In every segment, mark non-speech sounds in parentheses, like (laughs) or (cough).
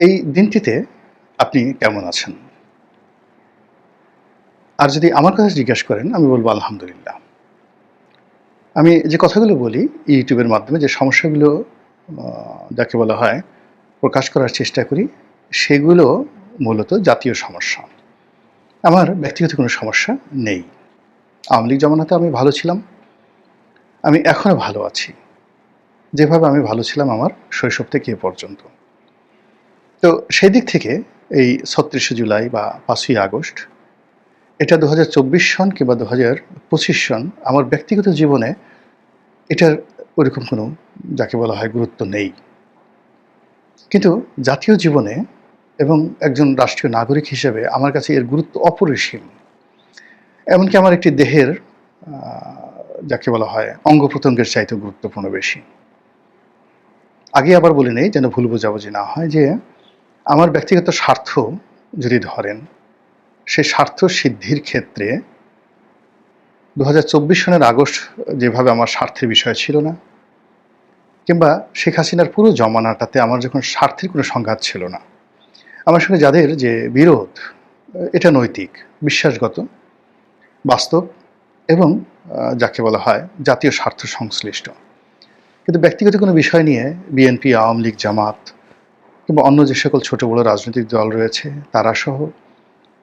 এই দিনটিতে আপনি কেমন আছেন? আর যদি আমার কথা জিজ্ঞাসা করেন, আমি বলব আলহামদুলিল্লাহ। আমি যে কথাগুলো বলি, ইউটিউবের মাধ্যমে যে সমস্যাগুলো যাকে বলা হয়, প্রকাশ করার চেষ্টা করি, সেগুলো মূলত জাতীয় সমস্যা। আমার ব্যক্তিগত কোনো সমস্যা নেই। আওয়ামী লীগ জমানাতে আমি ভালো ছিলাম। আমি এখনও ভালো আছি। যেভাবে আমি ভালো ছিলাম আমার শৈশব থেকে এ পর্যন্ত। তো সেই দিক থেকে এই ছত্রিশে জুলাই বা পাঁচই আগস্ট, এটা দু হাজার চব্বিশ সন কিংবা দু সন, আমার ব্যক্তিগত জীবনে এটার ওরকম কোনো, যাকে বলা হয় গুরুত্ব নেই। কিন্তু জাতীয় জীবনে এবং একজন রাষ্ট্রীয় নাগরিক হিসেবে আমার কাছে এর গুরুত্ব অপরিসীম। এমনকি আমার একটি দেহের যাকে বলা হয় অঙ্গ প্রত্যঙ্গের চাইতে গুরুত্বপূর্ণ বেশি। আগে আবার বলে নেই, যেন ভুল বোঝাবুঝি না হয় যে আমার ব্যক্তিগত স্বার্থ যদি ধরেন, সেই স্বার্থ সিদ্ধির ক্ষেত্রে দু হাজার সনের আগস্ট যেভাবে আমার স্বার্থের বিষয় ছিল না, কিংবা শেখ হাসিনার পুরো জমানাটাতে আমার যখন স্বার্থের কোনো সংঘাত ছিল না, আমার সঙ্গে যাদের যে বিরোধ, এটা নৈতিক, বিশ্বাসগত, বাস্তব এবং যাকে বলা হয় জাতীয় স্বার্থ সংশ্লিষ্ট। কিন্তু ব্যক্তিগত কোনো বিষয় নিয়ে বিএনপি, আওয়ামী লীগ, জামাত কিংবা অন্য যে সকল ছোট বড় রাজনৈতিক দল রয়েছে, তারা সহ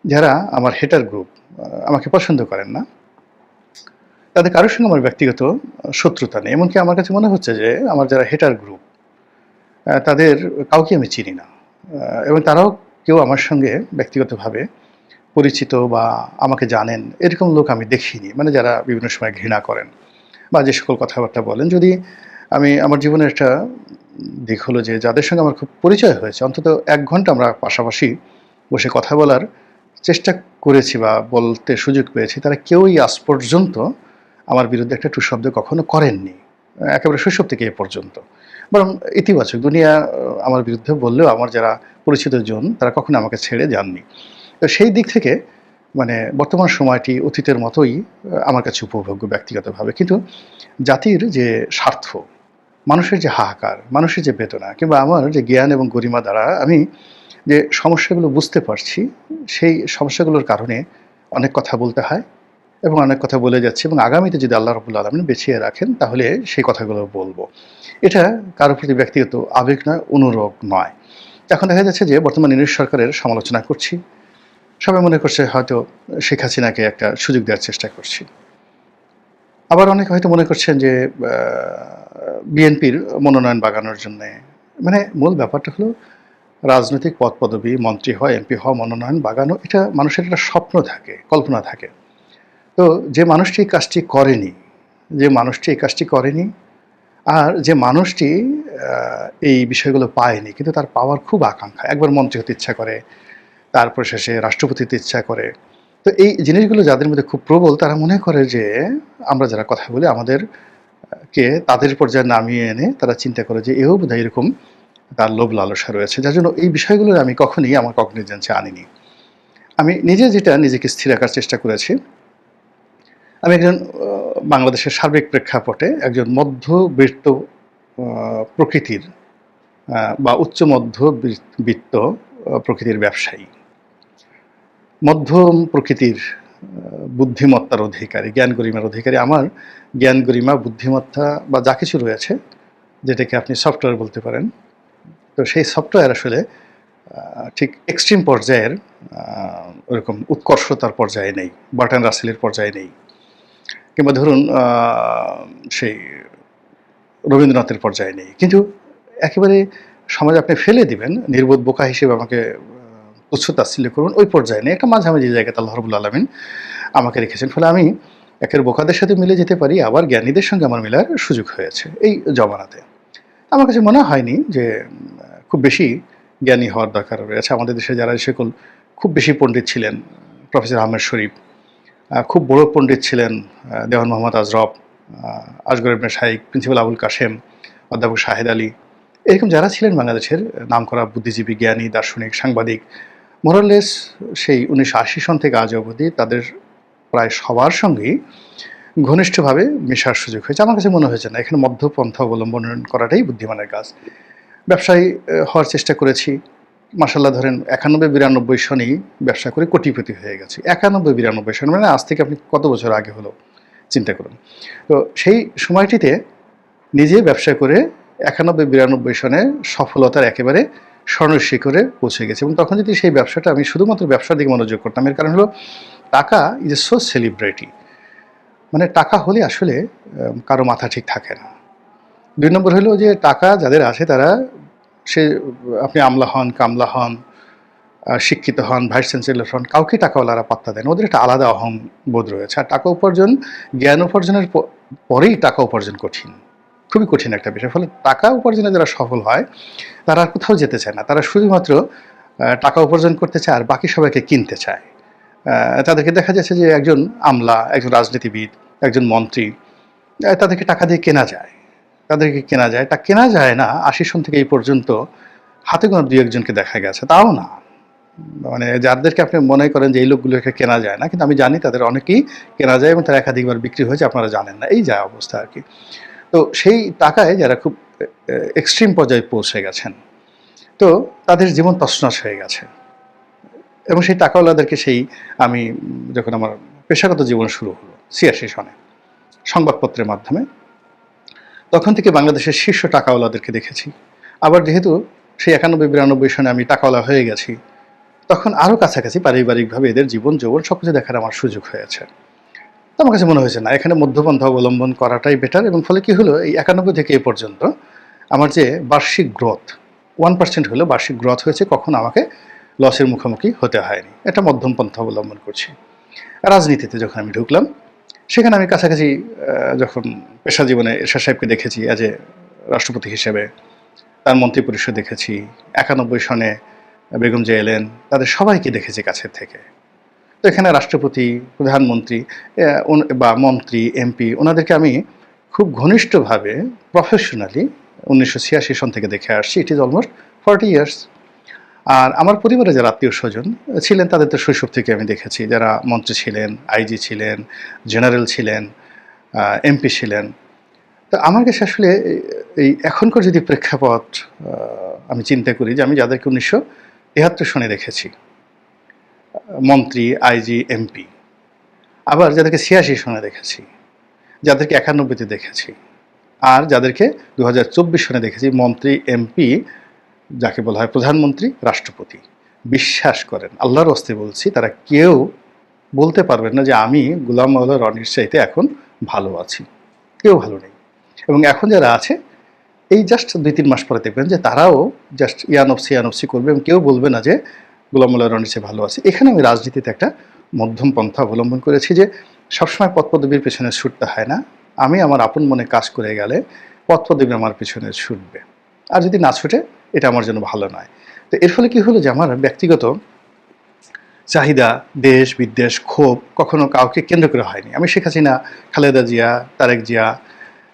যারা আমার হেটার গ্রুপ আমাকে পছন্দ করেন না, তাদের কারোর সঙ্গে আমার ব্যক্তিগত শত্রুতা নেই। এমনকি আমার কাছে মনে হচ্ছে যে আমার যারা হেটার গ্রুপ তাদের কাউকে আমি চিনি না। এবং তারাও কেউ আমার সঙ্গে ব্যক্তিগতভাবে পরিচিত বা আমাকে জানেন, এরকম লোক আমি দেখিনি। মানে যারা বিভিন্ন সময় ঘৃণা করেন বা যে সকল কথাবার্তা বলেন, যদি আমি আমার জীবনের একটা দিক হলো যে যাদের সঙ্গে আমার খুব পরিচয় হয়েছে, অন্তত এক ঘণ্টা আমরা পাশাপাশি বসে কথা বলার চেষ্টা করেছি বা বলতে সুযোগ পেয়েছি, তারা কেউই আজ পর্যন্ত আমার বিরুদ্ধে একটা টু শব্দ কখনো করেননি। একেবারে শৈশব থেকে এ পর্যন্ত। বরং ইতিবাচক দুনিয়া আমার বিরুদ্ধে বললেও আমার যারা পরিচিত জন, তারা কখনো আমাকে ছেড়ে যাননি। তো সেই দিক থেকে মানে বর্তমান সময়টি অতীতের মতোই আমার কাছে উপভোগ্য ব্যক্তিগতভাবে। কিন্তু জাতির যে স্বার্থ মানুষের যে হাহাকার, মানুষের যে বেদনা কিংবা আমার যে জ্ঞান এবং গরিমা দ্বারা আমি যে সমস্যাগুলো বুঝতে পারছি, সেই সমস্যাগুলোর কারণে অনেক কথা বলতে হয় এবং অনেক কথা বলে যাচ্ছে এবং আগামীতে যদি আল্লাহ রবুল্লা আলমিন বেছিয়ে রাখেন, তাহলে সেই কথাগুলো বলব। এটা কারোর প্রতি ব্যক্তিগত আবেগ নয় অনুরোগ নয়। এখন দেখা যাচ্ছে যে বর্তমান ইংরেজ সরকারের সমালোচনা করছি। সবাই মনে করছে হয়তো শেখ হাসিনাকে একটা সুযোগ দেওয়ার চেষ্টা করছি। আবার অনেকে হয়তো মনে করছেন যে বিএনপির মনোনয়ন বাগানোর জন্য। মানে মূল ব্যাপারটা হলো, রাজনৈতিক পদ পদবি, মন্ত্রী হয় এমপি হওয়া, মনোনয়ন বাগানো, এটা মানুষের একটা স্বপ্ন থাকে, কল্পনা থাকে। তো যে মানুষটি এই কাজটি করেনি, যে মানুষটি এই কাজটি করেনি, আর যে মানুষটি এই বিষয়গুলো পায়নি, কিন্তু তার পাওয়ার খুব আকাঙ্ক্ষা। একবার মন্ত্রী হতে ইচ্ছা করে, তারপর শেষে রাষ্ট্রপতি হতে ইচ্ছা করে তো এই জিনিসগুলো যাদের মধ্যে খুব প্রবল, তারা মনে করে যে আমরা যারা কথা বলি, আমাদের, কে তাদের পর্যায়ে নামিয়ে এনে তারা চিন্তা করে যে এও বোধহয় এরকম তার লোভ লালসা রয়েছে। যার জন্য এই বিষয়গুলো আমি কখনোই আমার কগনিজেন্সে আনিনি। আমি নিজে যেটা নিজেকে স্থির রাখার চেষ্টা করেছি। আমি একজন বাংলাদেশের সার্বিক প্রেক্ষাপটে একজন মধ্যবিত্ত প্রকৃতির বা উচ্চ মধ্যবিত্ত প্রকৃতির ব্যবসায়ী। মধ্যম প্রকৃতির বুদ্ধিমত্তার অধিকারী, জ্ঞান গরিমার অধিকারী। আমার জ্ঞান গরিমা, বুদ্ধিমত্তা বা যা কিছু রয়েছে, যেটাকে আপনি সফটওয়্যার বলতে পারেন। তো সেই সফটওয়্যার আসলে ঠিক এক্সট্রিম পর্যায়ের ওরকম উৎকর্ষতার পর্যায়ে নেই বাটন রাসেলের পর্যায়ে নেই। কিংবা ধরুন সেই রবীন্দ্রনাথের পর্যায়ে নেই। কিন্তু একেবারে সমাজে আপনি ফেলে দিবেন, নির্বোধ বোকা হিসেবে আমাকে তুচ্ছ তাচ্ছিল্য করুন ওই পর্যায়ে নেই। একটা মাঝামাঝি জায়গাতে আল্লাহ রবুল আলমিন আমাকে রেখেছেন ফলে আমি একের বোকাদের সাথে মিলে যেতে পারি আবার জ্ঞানীদের সঙ্গে আমার মেলার সুযোগ হয়েছে এই জমানাতে। আমার কাছে মনে হয়নি যে খুব বেশি জ্ঞানী হওয়ার দরকার রয়েছে। আমাদের দেশে যারা সকল খুব বেশি পণ্ডিত ছিলেন প্রফেসর আহমেদ শরীফ খুব বড় পণ্ডিত ছিলেন দেওয়ান মোহাম্মদ আজরফ আহ, আসগর ইবনে শাহিক প্রিন্সিপাল আবুল কাশেম অধ্যাপক শাহেদ আলী এরকম যারা ছিলেন বাংলাদেশের নামকরা বুদ্ধিজীবী জ্ঞানী দার্শনিক সাংবাদিক মোরালেস সেই উনিশশো আশি সন থেকে আজ অবধি তাদের প্রায় সবার সঙ্গেই ঘনিষ্ঠভাবে মেশার সুযোগ হয়েছে। আমার কাছে মনে হয়েছে না, এখানে মধ্যপন্থা অবলম্বন করাটাই বুদ্ধিমানের কাজ। ব্যবসায়ী হওয়ার চেষ্টা করেছি। মাসাল্লাহ ধরেন একানব্বই বিরানব্বই সনেই ব্যবসা করে কোটিপতি হয়ে গেছে। একানব্বই বিরানব্বই সন মানে আজ থেকে আপনি কত বছর আগে হলো, চিন্তা করুন। তো সেই সময়টিতে নিজে ব্যবসা করে একানব্বই বিরানব্বই সনে সফলতার একেবারে স্বর্ণ শিখরে পৌঁছে গেছে। এবং তখন যদি সেই ব্যবসাটা আমি শুধুমাত্র ব্যবসার দিকে মনোযোগ করতাম, এর কারণ হলো টাকা ইজ এ সো সেলিব্রিটি মানে টাকা হলে আসলে কারও মাথা ঠিক থাকে না। দুই নম্বর হলো যে টাকা যাদের আছে তারা, সে, আপনি আমলা হন, কামলা হন শিক্ষিত হন ভাইস চ্যান্সেলর হন, কাউকে টাকাওয়ালারা পাত্তা দেন ওদের একটা আলাদা অহং বোধ রয়েছে। আর টাকা উপার্জন, জ্ঞান উপার্জনের পরেই টাকা উপার্জন কঠিন। খুবই কঠিন একটা বিষয়। ফলে টাকা উপার্জনে যারা সফল হয়, তারা আর কোথাও যেতে চায় না। তারা শুধুমাত্র টাকা উপার্জন করতে চায় আর বাকি সবাইকে কিনতে চায়। তাদেরকে দেখা যাচ্ছে যে একজন আমলা, একজন রাজনীতিবিদ, একজন মন্ত্রী তাদেরকে টাকা দিয়ে কেনা যায়। তাদেরকে কেনা যায়। তা কেনা যায় না, আশি সন থেকে এই পর্যন্ত হাতে গোনা দুই একজনকে দেখা গেছে। তাও না। মানে যাদেরকে আপনি মনে করেন যে এই লোকগুলোকে কেনা যায় না, কিন্তু আমি জানি তাদের অনেকেই কেনা যায় এবং তারা একাধিকবার বিক্রি হয়েছে, আপনারা জানেন না। এই যা অবস্থা আর কি। তো সেই টাকায় যারা খুব এক্সট্রিম পর্যায়ে পৌঁছে গেছেন, তো তাদের জীবন তছনছ হয়ে গেছে। এবং সেই টাকাওয়ালাদেরকে সেই, আমি যখন আমার পেশাগত জীবন শুরু হলো, ছিয়াশি সনে সংবাদপত্রের মাধ্যমে, তখন থেকে বাংলাদেশের শীর্ষ টাকাওয়ালাদেরকে দেখেছি। আবার যেহেতু সেই একানব্বই, বিরানব্বই সনে আমি টাকাওয়ালা হয়ে গেছি, তখন আরও কাছাকাছি পারিবারিকভাবে এদের জীবন যৌবন সব কিছু দেখার আমার সুযোগ হয়েছে। তো আমার কাছে মনে হয়েছে, না, এখানে মধ্যপন্থা অবলম্বন করাটাই বেটার এবং ফলে কি হলো, এই একানব্বই থেকে এ পর্যন্ত আমার যে বার্ষিক গ্রোথ ওয়ান পার্সেন্ট হলো বার্ষিক গ্রোথ হয়েছে, কখন আমাকে লসের মুখোমুখি হতে হয়নি। এটা মধ্যম পন্থা অবলম্বন করছি। রাজনীতিতে যখন আমি ঢুকলাম, সেখানে আমি কাছাকাছি যখন পেশা জীবনে এরশাদ সাহেবকে দেখেছি অ্যাজ এ রাষ্ট্রপতি হিসেবে, তার মন্ত্রী পরিষদ দেখেছি, একানব্বই সনে বেগম যে এলেন, তাদের সবাইকে দেখেছি কাছের থেকে। তো এখানে রাষ্ট্রপতি, প্রধানমন্ত্রী বা মন্ত্রী, এমপি, ওনাদেরকে আমি খুব ঘনিষ্ঠভাবে প্রফেশনালি উনিশশো ছিয়াশি সন থেকে দেখে আসছি it is almost forty years আর আমার পরিবারে যারা আত্মীয় স্বজন ছিলেন, তাদের তো শৈশব থেকে আমি দেখেছি, যারা মন্ত্রী ছিলেন আইজি ছিলেন, জেনারেল ছিলেন এমপি ছিলেন। তো আমার কাছে আসলে এই- এখনকার যদি প্রেক্ষাপট আমি চিন্তা করি যে আমি যাদেরকে উনিশশো তেহাত্তর সনে দেখেছি মন্ত্রী, আইজি, এমপি। আবার যাদেরকে ছিয়াশি সনে দেখেছি, যাদেরকে একানব্বইতে দেখেছি, আর যাদেরকে দু হাজার চব্বিশ সনে দেখেছি, মন্ত্রী, এমপি, যাকে বলা হয় প্রধানমন্ত্রী, রাষ্ট্রপতি। বিশ্বাস করেন, আল্লাহর হস্তে বলছি, তারা কেউ বলতে পারবেন না যে আমি গুলাম মাওলা রনির চাইতে এখন ভালো আছি। কেউ ভালো নেই। এবং এখন যারা আছে, এই জাস্ট দুই তিন মাস পরে দেখবেন যে তারাও জাস্ট ইয়ানফসি ইয়ানফসি করবে এবং কেউ বলবে না যে গোলাম মোল্লা রনির চেয়ে ভালো আছে। এখানে আমি রাজনীতিতে একটা মধ্যম পন্থা অবলম্বন করেছি যে সবসময় পদ পদবীর পেছনে ছুটতে হয় না। আমি আমার আপন মনে কাজ করে গেলে পদ পদবী আমার পেছনে ছুটবে। আর যদি না ছুটে এটা আমার জন্য ভালো নয়। তো এর ফলে কি হলো যে আমার ব্যক্তিগত চাহিদা দেশ বিদেশ ক্ষোভ কখনো কাউকে কেন্দ্র করে হয়নি। আমি শেখ হাসিনা খালেদা জিয়া তারেক জিয়া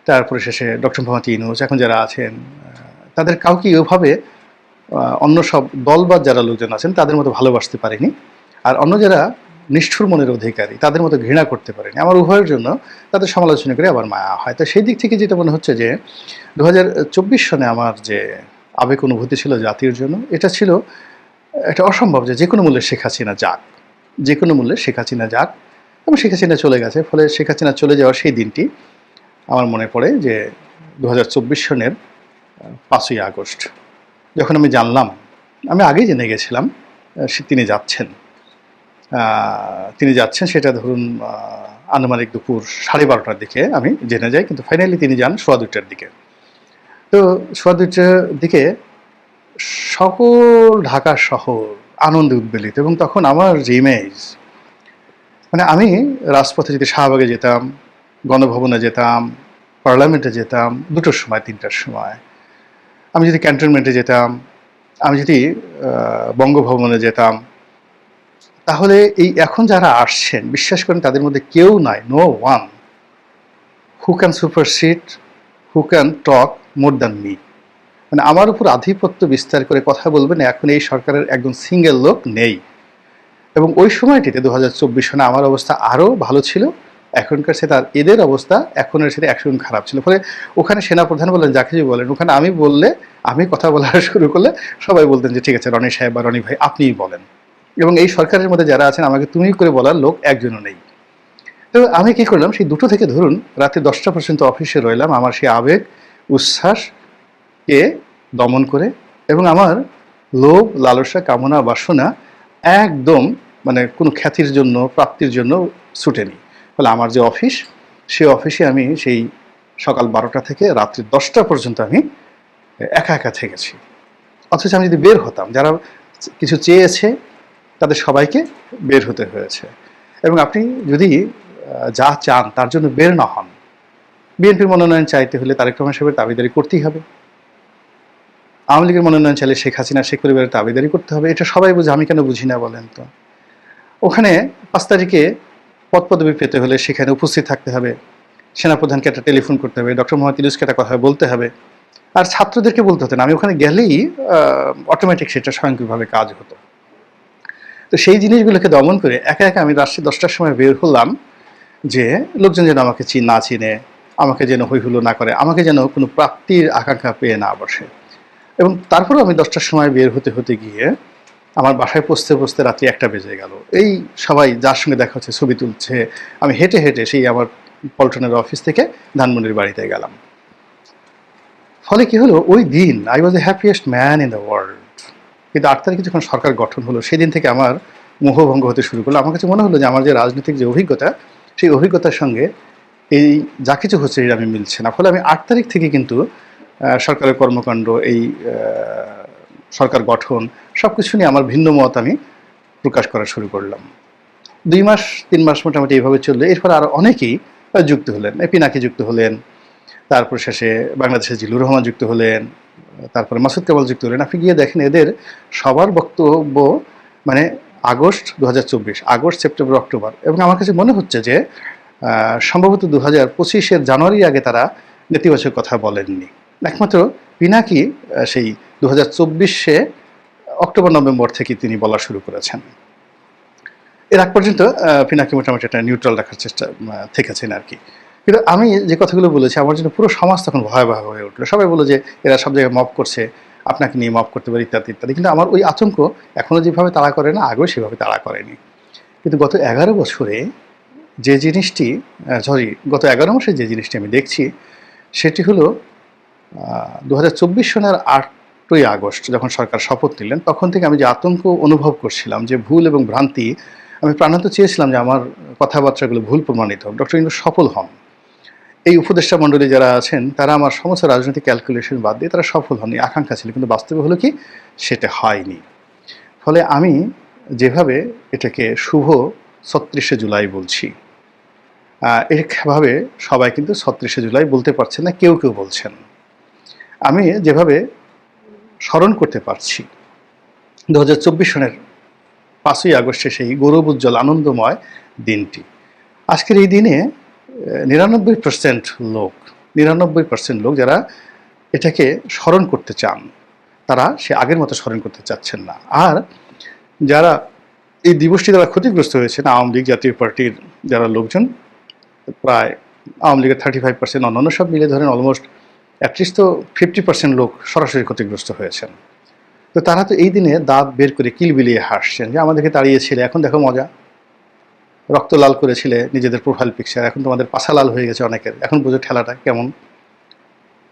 তারপরে শেষে ডক্টর মোহাম্মদ ইউনুস এখন যারা আছেন তাদের কাউকে ওইভাবে আহ, অন্য সব দলবাদ যারা লোকজন আছেন, তাদের মতো ভালোবাসতে পারিনি। আর অন্য যারা নিষ্ঠুর মনের অধিকারী, তাদের মতো ঘৃণা করতে পারেনি। আমার উভয়ের জন্য তাদের সমালোচনা করে আবার মায়া হয়। তো সেই দিক থেকে যেটা মনে হচ্ছে যে দু হাজার চব্বিশ সনে আমার যে আবেগ অনুভূতি ছিল জাতির জন্য, এটা ছিল এটা অসম্ভব যে যে কোনো মূল্যে শেখ হাসিনা যাক যে কোনো মূল্যে শেখ হাসিনা যাক। এবং শেখ হাসিনা চলে গেছে, ফলে শেখ হাসিনা চলে যাওয়ার সেই দিনটি আমার মনে পড়ে যে দু হাজার চব্বিশ সনের পাঁচই আগস্ট। যখন আমি জানলাম, আমি আগেই জেনে গেছিলাম সে- তিনি যাচ্ছেন। তিনি যাচ্ছেন সেটা ধরুন আনুমানিক দুপুর সাড়ে বারোটার দিকে আমি জেনে যাই, কিন্তু ফাইনালি তিনি যান সোয়া দুইটার দিকে। তো সোয়া দুইটার দিকে সকল ঢাকা শহর আনন্দে উদ্বেলিত এবং তখন আমার যে ইমেজ মানে আমি রাজপথে যদি শাহবাগে যেতাম, গণভবনে যেতাম পার্লামেন্টে যেতাম, দুটোর সময়, তিনটার সময় আমি যদি ক্যান্টনমেন্টে যেতাম, আমি যদি বঙ্গভবনে যেতাম, তাহলে এই এখন যারা আসছেন, বিশ্বাস করেন তাদের মধ্যে কেউ নাই no one who can supersede who can talk more than me মানে আমার উপর আধিপত্য বিস্তার করে কথা বলবেন, এখন এই সরকারের একজন সিঙ্গেল লোক নেই। এবং ওই সময়টিতে দু হাজার চব্বিশ সনে আমার অবস্থা আরও ভালো ছিল। এখনকার সাথে আর এদের অবস্থা এখনের একশো গুণ খারাপ ছিল। ফলে ওখানে সেনাপ্রধান বলেন, যাকে বলেন, ওখানে আমি বললে, আমি কথা বলা (laughs) শুরু করলে সবাই বলতেন যে, ঠিক আছে, রনি সাহেব বা রনি ভাই, আপনিই বলেন। এবং এই সরকারের মধ্যে যারা আছেন, আমাকে তুমি করে বলার লোক একজনও নেই। তো আমি কি করলাম, সেই দুটো থেকে ধরুন, রাতে দশটা পর্যন্ত অফিসে রইলাম, আমার সেই আবেগ উচ্ছ্বাসকে দমন করে এবং আমার লোভ, লালসা, কামনা, বাসনা একদম মানে কোনো খ্যাতির জন্য, প্রাপ্তির জন্য ছুটেনি। ফলে আমার যে অফিস, সেই অফিসে আমি সেই সকাল বারোটা থেকে রাত্রি দশটা পর্যন্ত আমি একা একা থেকেছি অথচ আমি যদি বের হতাম, যারা কিছু চেয়েছে, তাদের সবাইকে বের হতে হয়েছে। এবং আপনি যদি যা চান তার জন্য বের না হন, বিএনপির মনোনয়ন চাইতে হলে তারেক রহমান সাহেবের দাবিদারি করতেই হবে। আওয়ামী লীগের মনোনয়ন চাইলে শেখ হাসিনা, শেখ পরিবারের দাবিদারি করতে হবে। এটা সবাই বুঝে, আমি কেন বুঝি না বলেন তো? ওখানে পাঁচ তারিখে পদ পদবি পেতে হলে সেখানে উপস্থিত থাকতে হবে। সেনাপ্রধানকে একটা টেলিফোন করতে হবে, ডক্টর মোহাম্মদ ইউনুসকে একটা কথা বলতে হবে। আর ছাত্রদেরকে বলতে হতো না, আমি ওখানে গেলেই অটোমেটিক সেটা স্বয়ংক্রিয়ভাবে কাজ হতো। তো সেই জিনিসগুলোকে দমন করে একা একা আমি রাত্রি দশটার সময় বের হলাম যে, লোকজন যেন আমাকে চি, না চিনে, আমাকে যেন হৈহুল্লো না করে, আমাকে যেন কোনো প্রাপ্তির আকাঙ্ক্ষা পেয়ে না বসে। এবং তারপরেও আমি দশটার সময় বের হতে হতে গিয়ে আমার বাসায় পৌঁছতে পৌঁছতে রাত্রি একটা বেজে গেল। এই সবাই যার সঙ্গে দেখা হচ্ছে, ছবি তুলছে, আমি হেঁটে হেঁটে সেই আমার পল্টনের অফিস থেকে ধানমন্ডির বাড়িতে গেলাম। ফলে কি হলো? ওই দিন I was the happiest man in the world কিন্তু আট তারিখে যখন সরকার গঠন হলো, সেদিন থেকে আমার মোহভঙ্গ হতে শুরু করল। আমার কাছে মনে হলো যে, আমার যে রাজনৈতিক যে অভিজ্ঞতা, সেই অভিজ্ঞতার সঙ্গে এই যা কিছু হচ্ছে আমি মিলছে না। ফলে আমি আট তারিখ থেকে কিন্তু সরকারের কর্মকাণ্ড, এই সরকার গঠন সব কিছু নিয়ে আমার ভিন্ন মত আমি প্রকাশ করা শুরু করলাম। দুই মাস, তিন মাস মোটামুটি এইভাবে চলল। এরপর আরও অনেকেই যুক্ত হলেন। পিনাকি যুক্ত হলেন, তারপর শেষে বাংলাদেশের জিলুর রহমান যুক্ত হলেন, তারপরে মাসুদ কামাল যুক্ত হলেন। আপনি গিয়ে দেখেন, এদের সবার বক্তব্য মানে আগস্ট দু হাজার চব্বিশ, আগস্ট, সেপ্টেম্বর, অক্টোবর। এবং আমার কাছে মনে হচ্ছে যে সম্ভবত দু হাজার পঁচিশের জানুয়ারির আগে তারা নেতিবাচক কথা বলেননি। একমাত্র পিনাকি সেই দু হাজার চব্বিশে অক্টোবর, নভেম্বর থেকে তিনি বলা শুরু করেছেন। এর আগ পর্যন্ত পিনাকি মোটামুটি একটা নিউট্রাল রাখার চেষ্টা থেকেছেন আর কি। কিন্তু আমি যে কথাগুলো বলেছি, আমার জন্য পুরো সমাজ তখন ভয়াবহ হয়ে উঠল। সবাই বলে যে, এরা সব জায়গায় মপ করছে, আপনাকে নিয়ে মপ করতে পারে, ইত্যাদি ইত্যাদি। কিন্তু আমার ওই আতঙ্ক এখনও যেভাবে তাড়া করে না, আগেও সেভাবে তাড়া করেনি। কিন্তু গত এগারো বছরে যে জিনিসটি সরি গত এগারো মাসে যে জিনিসটি আমি দেখছি, সেটি হলো দু সনের আটই আগস্ট যখন সরকার শপথ নিলেন, তখন থেকে আমি যে আতঙ্ক অনুভব করছিলাম, যে ভুল এবং ভ্রান্তি, আমি প্রাণান্ত চেয়েছিলাম যে আমার কথাবার্তাগুলো ভুল প্রমাণিত হোক। ডক্টর ইন্দু সফল হন। এই উপদেষ্টা মণ্ডলী যারা আছেন, তারা আমার সমস্ত রাজনৈতিক ক্যালকুলেশন বাদ দিয়ে তারা সফল হননি। আকাঙ্ক্ষা ছিল, কিন্তু বাস্তবে হলো কি? সেটা হয়নি। ফলে আমি যেভাবে এটাকে শুভ ছত্রিশে জুলাই বলছি এভাবে সবাই কিন্তু ছত্রিশে জুলাই বলতে পারছেন না, কেউ কেউ বলছেন। আমি যেভাবে স্মরণ করতে পারছি দু হাজার চব্বিশ সনের পাঁচই আগস্টে সেই গৌরব উজ্জ্বল আনন্দময় দিনটি। আজকের এই দিনে নিরানব্বই পার্সেন্ট লোক, নিরানব্বই পার্সেন্ট লোক যারা এটাকে স্মরণ করতে চান, তারা সে আগের মতো স্মরণ করতে চাচ্ছেন না। আর যারা এই দিবসটি দ্বারা ক্ষতিগ্রস্ত হয়েছেন, আওয়ামী লীগ জাতীয় পার্টির যারা লোকজন, প্রায় আওয়ামী লীগের থার্টি ফাইভ পার্সেন্ট অন্যান্য সব মিলে ধরেন অলমোস্ট অ্যাটলিস্ট তো ফিফটি পার্সেন্ট লোক সরাসরি ক্ষতিগ্রস্ত হয়েছেন। তো তারা তো এই দিনে দাঁত বের করে কিল বিলিয়ে হাসছেন যে আমাদেরকে তাড়িয়েছিলে, এখন দেখো মজা। রক্ত লাল করেছিলে, নিজেদের প্রোফাইল পিকচার এখন তোমাদের পাশা লাল হয়ে গেছে অনেকের। এখন বুঝো ঠেলাটা কেমন।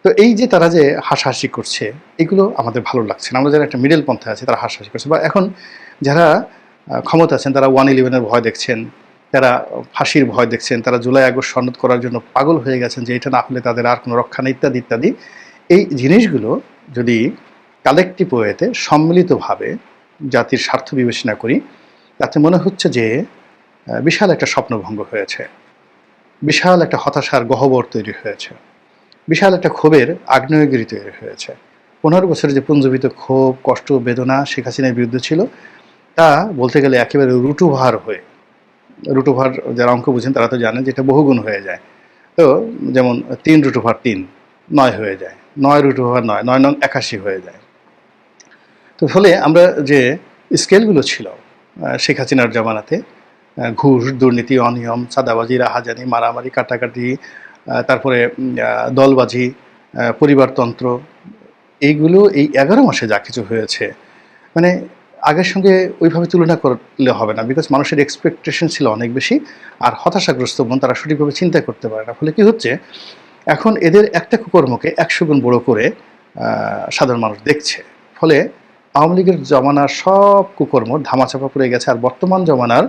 তো এই যে তারা যে হাসাহাসি করছে, এগুলো আমাদের ভালো লাগছে না। আমরা যারা একটা মিডল পন্থা আছে, তারা হাসাহাসি করছে। বা এখন যারা ক্ষমতা আছেন, তারা ওয়ান ইলেভেনের ভয় দেখছেন। তারা ফাঁসির ভয় দেখছেন, তারা জুলাই আগস্ট সনদ করার জন্য পাগল হয়ে গেছেন যে এটা না হলে তাদের আর কোনো রক্ষা নেই, ইত্যাদি ইত্যাদি। এই জিনিসগুলো যদি কালেকটিভ ওয়েতে সম্মিলিতভাবে জাতির স্বার্থ বিবেচনা করি, তাতে মনে হচ্ছে যে বিশাল একটা স্বপ্নভঙ্গ হয়েছে। বিশাল একটা হতাশার গহ্বর তৈরি হয়েছে। বিশাল একটা ক্ষোভের আগ্নেয়গিরি তৈরি হয়েছে। পনেরো বছরের যে পুঞ্জীবিত ক্ষোভ, কষ্ট, বেদনা শেখ হাসিনার বিরুদ্ধে ছিল, তা বলতে গেলে একেবারে রুটুভার হয়ে রুটুভার যারা অঙ্ক বুঝেন, তারা তো জানেন যেটা বহুগুণ হয়ে যায়। তো যেমন তিন রুটুভার তিন, নয় হয়ে যায়। নয় রুটুভার নয় নয় নং একাশি হয়ে যায়। তো ফলে আমরা যে স্কেলগুলো ছিল শেখ হাসিনার জামানাতে ঘুষ, দুর্নীতি, অনিয়ম, চাঁদাবাজি, রাহাজানি, মারামারি, কাটাকাটি তারপরে দলবাজি পরিবারতন্ত্র, এইগুলো এই এগারো মাসে যা কিছু হয়েছে মানে আগের সঙ্গে ওইভাবে তুলনা করলে হবে না বিকজ মানুষের এক্সপেকটেশন ছিল অনেক বেশি আর হতাশাগ্রস্ত মন তারা সঠিকভাবে চিন্তা করতে পারে না। ফলে কি হচ্ছে, এখন এদের একটা কুকর্মকে একশো গুণ বড় করে সাধারণ মানুষ দেখছে। ফলে আওয়ামী লীগের জমানার সব কুকর্ম ধামাচাপা পড়ে গেছে আর বর্তমান জমানার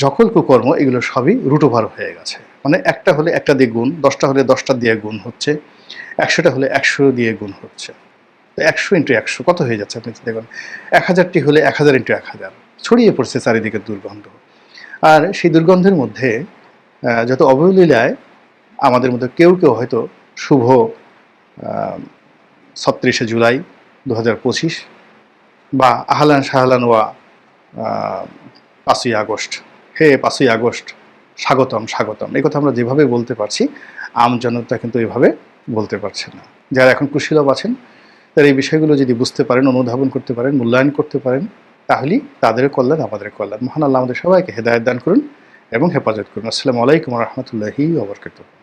সকল কুকর্ম এগুলো সবই রুটোভার হয়ে গেছে। মানে একটা হলে একটা দিয়ে গুণ, দশটা হলে দশটা দিয়ে গুণ হচ্ছে, একশোটা হলে একশো দিয়ে গুণ হচ্ছে। একশো ইন্টু একশো। কত হয়ে যাচ্ছে আপনি করেন এক হাজারটি হলে এক হাজার ইন্টু এক হাজার। ছড়িয়ে পড়ছে চারিদিকে দুর্গন্ধ। আর সেই দুর্গন্ধের মধ্যে যত অবলীলায় আমাদের মধ্যে কেউ কেউ হয়তো শুভ ছত্রিশে জুলাই দু হাজার পঁচিশ বা আহলান শাহলান ওয়া পাঁচই আগস্ট। হে পাঁচই আগস্ট, স্বাগতম স্বাগতম। এই কথা আমরা যেভাবে বলতে পারছি, আম জনতা কিন্তু এভাবে বলতে পারছে না। যারা এখন কুশীলভ আছেন তারা এই বিষয়গুলো যদি বুঝতে পারেন, অনুধাবন করতে পারেন, মূল্যায়ন করতে পারেন, তাহলেই তাদের কল্যাণ আমাদের কল্যাণ। মহান আল্লাহ আমাদের সবাইকে হেদায়ত দান করুন এবং হেফাজত করুন। আসসালামু আলাইকুম রহমতুল্লাহি ওবরকাতুহ